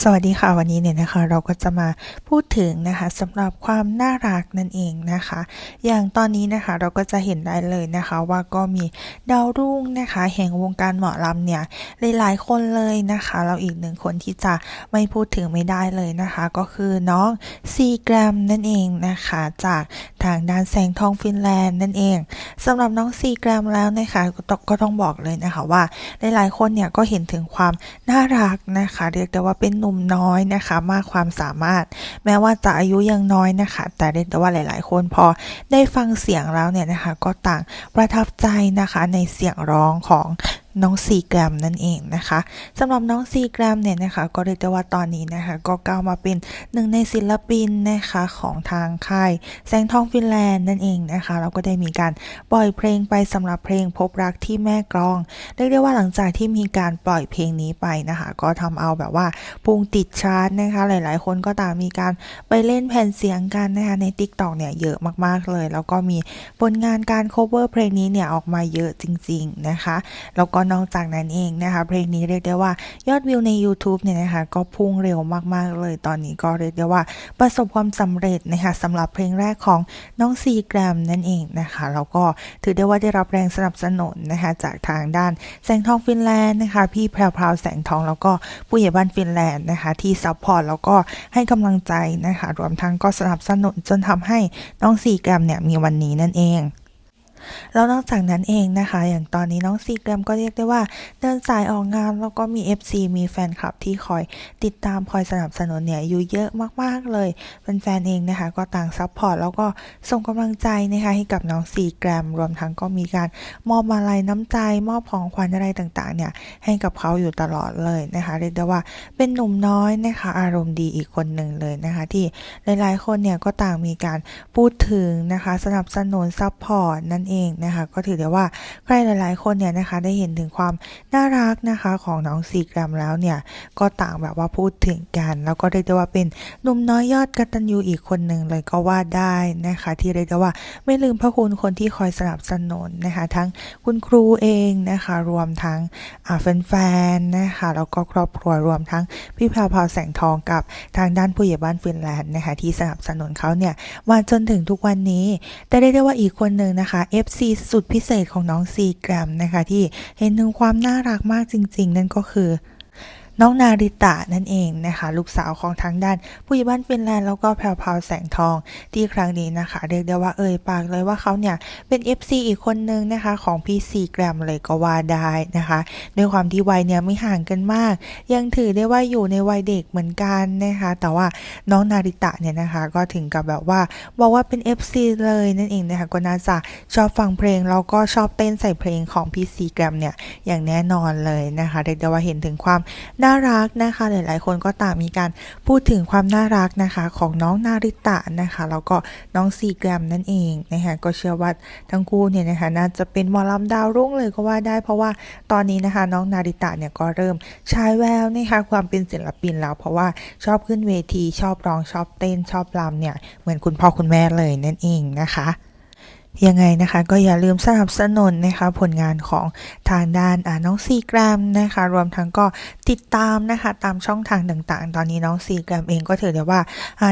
สวัสดีค่ะวันนี้เนี่ยนะคะเราก็จะมาพูดถึงนะคะสำหรับความน่ารักนั่นเองนะคะ อย่างตอนนี้นะคะเราก็จะเห็นได้เลยนะคะว่าก็มีดาวรุ่งนะคะ แห่งวงการหมอลำเนี่ยหลายๆคนเลยนะคะเราอีกหนึ่งคนที่จะไม่พูดถึงไม่ได้เลยนะคะ ก็คือน้องซีแกรมนั่นเองนะคะจากทางด้านแสงทองฟินแลนด์นั่นเองสำหรับน้องซีแกรมแล้วนะคะก็ต้องก็ต้องบอกเลยนะคะว่าหลายๆคนเนี่ยก็เห็นถึงความน่ารักนะคะ เรียกได้ว่าเป็นหนุ่มน้อยนะคะ มากความสามารถ แม้ว่าจะอายุยังน้อยนะคะ แต่เรียกว่าหลาย ๆ คนพอได้ฟังเสียงแล้วเนี่ยนะคะ ก็ต่างประทับใจนะคะในเสียงร้องของ น้องซีแกรมนั่นเองนะคะสำหรับน้องซีแกรมเนี่ยนะคะก็เรียกได้ว่าตอนนี้นะคะก็ก้าวมาเป็นหนึ่งในศิลปินนะคะของทางค่ายแสงทองฟินแลนด์นั่นเองนะคะเราก็ได้มีการปล่อยเพลงไปสำหรับเพลงพบรักที่แม่กลอง เรียกได้ว่าหลังจากที่มีการปล่อยเพลงนี้ไปนะคะก็ทำเอาแบบว่าพุ่งติดชาร์ตนะคะหลาย ๆ คนก็ต่างมีการไปเล่นแผ่นเสียงกันนะคะใน t ิ k t o k เนี่ยเยอะมาก ๆ เลย แล้วก็มีผลงานการ cover เพลงนี้เนี่ยออกมาเยอะจริง ๆ นะคะแล้วก็นอกจากนั้นเองนะคะ เพลงนี้เรียกได้ว่ายอดวิวใน YouTube เนี่ยนะคะก็พุ่งเร็วมากๆเลยตอนนี้ก็เรียกได้ว่าประสบความสำเร็จนะคะสำหรับเพลงแรกของน้องซีแกรมนั่นเองนะคะแล้วก็ถือได้ว่าได้รับแรงสนับสนุนนะคะจากทางด้านแสงทองฟินแลนด์นะคะพี่แพรวพราวแสงทองแล้วก็ผู้ใหญ่บ้านฟินแลนด์นะคะที่ซัพพอร์ตแล้วก็ให้กำลังใจนะคะรวมทั้งก็สนับสนุนจนทำให้น้องซีแกรมเนี่ยมีวันนี้นั่นเอง แล้วนอกจากนั้นเองนะคะ อย่างตอนนี้น้องซีแกรมก็เรียกได้ว่า เดินสายออกงานแล้วก็มี FC มีแฟนคลับที่คอยติดตามคอยสนับสนุนเนี่ยอยู่เยอะมากๆเลยเป็นแฟนเองนะคะ ก็ต่างซัพพอร์ตแล้วก็ส่งกำลังใจนะคะให้กับน้องซีแกรมรวมทั้งก็มีการมอบมาลัยน้ำใจ มอบของขวัญอะไรต่างๆ เนี่ยให้กับเขาอยู่ตลอดเลยนะคะเรียกได้ว่าเป็นหนุ่มน้อยนะคะ อารมณ์ดีอีกคนหนึ่งเลยนะคะ ที่หลายๆคนเนี่ยก็ต่างมีการพูดถึงนะคะ สนับสนุนซัพพอร์ตนั่นเองนะคะก็ถือได้ว่าใครหลายๆคนเนี่ยนะคะได้เห็นถึงความน่ารักนะคะของน้องซีแกรมแล้วเนี่ยก็ต่างแบบว่าพูดถึงกัน แล้วก็เรียกได้ว่าเป็นหนุ่มน้อยยอดกตัญญูอีกคนหนึ่งเลยก็ว่าได้นะคะ ที่เรียกได้ว่าไม่ลืมพระคุณคนที่คอยสนับสนุนนะคะทั้งคุณครูเองนะคะรวมทั้งแฟนๆนะคะแล้วก็ครอบครัวรวมทั้งพี่พรวพาวแสงทองกับทางด้านผู้ใหญ่บ้านฟินแลนด์นะคะที่สนับสนุนเขาเนี่ยมาจนถึงทุกวันนี้ แต่ได้ได้ว่าอีกคนหนึ่งนะคะ FC สุดพิเศษของน้องซีแกรมนะคะ ที่เห็นถึงความน่ารักมากจริง ๆ นั่นก็คือ น้องนาริตะนั่นเองนะคะ ลูกสาวของทางด้าน ผู้ใหญ่บ้านฟินแลนด์แล้วก็แพรวพาวแสงทองที่ครั้งนี้นะคะ เรียกได้ว่าเอ่ยปากเลยว่าเขาเนี่ยเป็น FC อีกคนนึงนะคะ ของพี่ซีแกรมเลยก็ว่าได้นะคะด้วยความที่วัยเนี่ยไม่ห่างกันมาก ยังถือได้ว่าอยู่ในวัยเด็กเหมือนกันนะคะ แต่ว่าน้องนาริตะเนี่ยนะคะก็ถึงกับแบบว่าบอกว่าเป็น FC เลยนั่นเองนะคะก็น่าจะชอบฟังเพลงแล้วก็ชอบเต้นใส่เพลงของพี่ซีแกรมเนี่ยอย่างแน่นอนเลยนะคะเรียกได้ว่าเห็นถึงความน่าารักนะคะ หลายๆ คนก็ต่างมีการพูดถึงความน่ารักนะคะของน้องนาริตะนะคะแล้วก็น้องซีแกรมนั่นเองนะคะก็เชื่อว่าทั้งคู่เนี่ยนะคะน่าจะเป็นหมอลำดาวรุ่งเลยก็ว่าได้ เพราะว่าตอนนี้นะคะน้องนาริตะเนี่ยก็เริ่มฉายแววนะคะความเป็นศิลปินแล้ว เพราะว่าชอบขึ้นเวทีชอบร้องชอบเต้นชอบรำเนี่ยเหมือนคุณพ่อคุณแม่เลยนั่นเองนะคะ ยังไงนะคะ ก็อย่าลืมสนับสนุนนะคะ ผลงานของทางด้านน้องซีแกรมนะคะ รวมทั้งก็ติดตามนะคะ ตามช่องทางต่างๆ ตอนนี้น้องซีแกรมเองก็ถือได้ว่า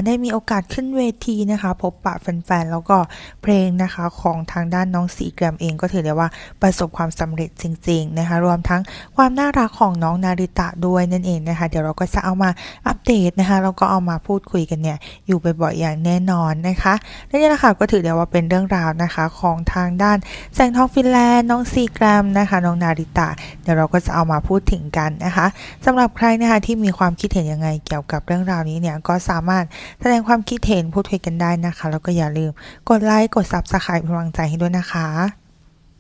ได้มีโอกาสขึ้นเวทีนะคะ พบปะแฟนๆ แล้วก็เพลงนะคะของทางด้านน้องซีแกรมเองก็ถือได้ว่าประสบความสำเร็จจริง ๆ นะคะ รวมทั้งความน่ารักของน้องนาริตะด้วยนั่นเองนะคะ เดี๋ยวเราก็จะเอามาอัปเดตนะคะแล้วก็เอามาพูดคุยกันเนี่ยอยู่บ่อยๆอย่างแน่นอนนะคะและนี่แหละค่ะก็ถือได้ว่าเป็นเรื่องราวนะคะของทางด้านแสงทองฟินแลนด์น้องซีแกรมนะคะน้องนาริตะเดี๋ยวเราก็จะเอามาพูดถึงกันนะคะสำหรับใครนะคะที่มีความคิดเห็นยังไงเกี่ยวกับเรื่องราวนี้เนี่ยก็สามารถแสดงความคิดเห็นพูดคุยกันได้นะคะ แล้วก็อย่าลืมกดไลค์กด Subscribe เป็นกำลังใจให้ด้วยนะคะ